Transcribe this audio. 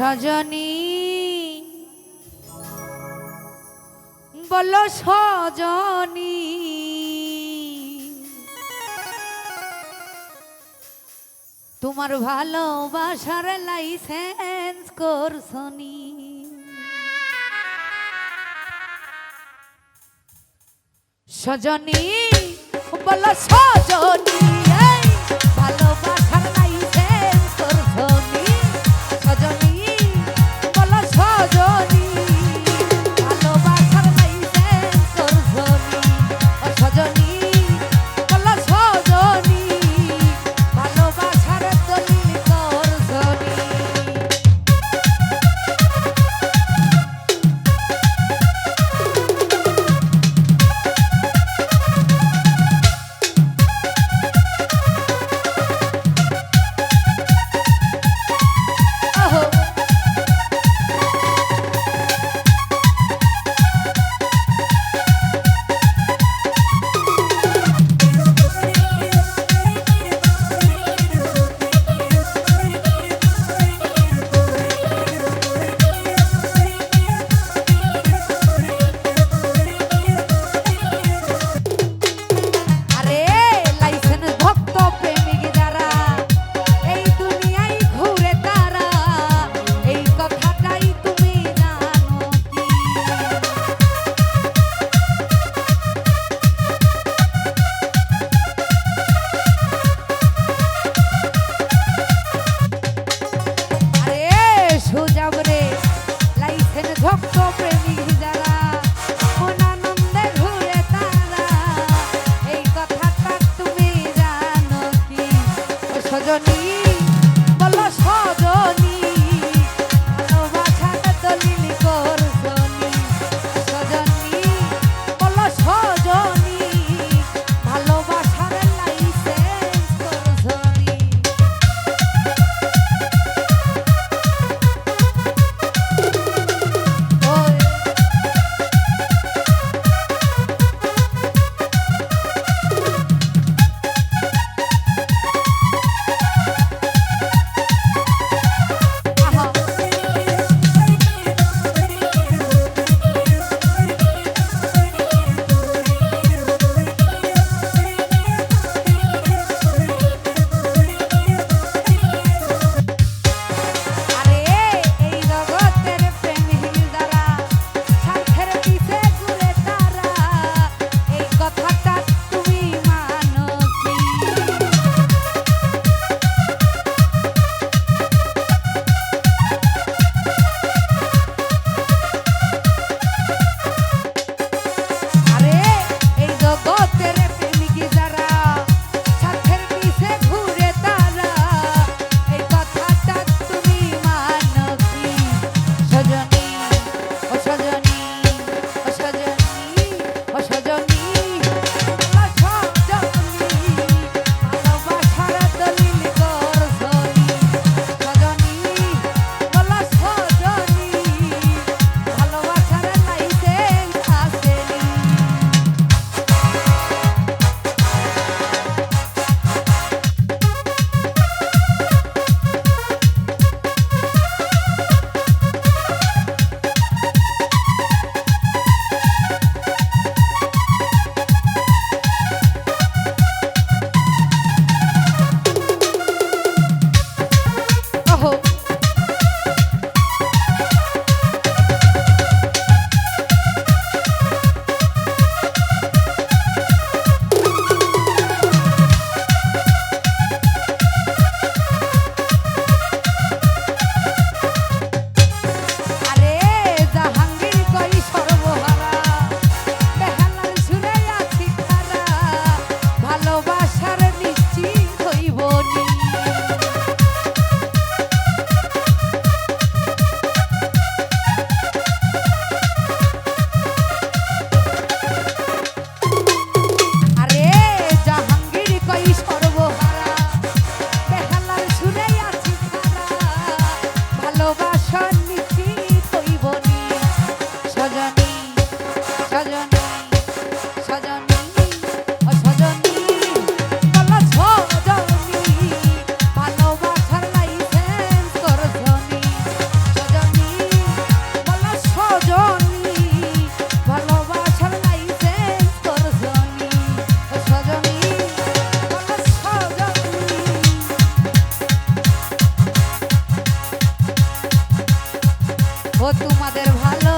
আচ্ছা সজনী বল সজনী। তোমার ভালোবাসার লাইসেন্স করছনি। সজনী বল সজনী। সজনী বলো সজনী। hope. ভালোবাসা ও তোমাদের ভালো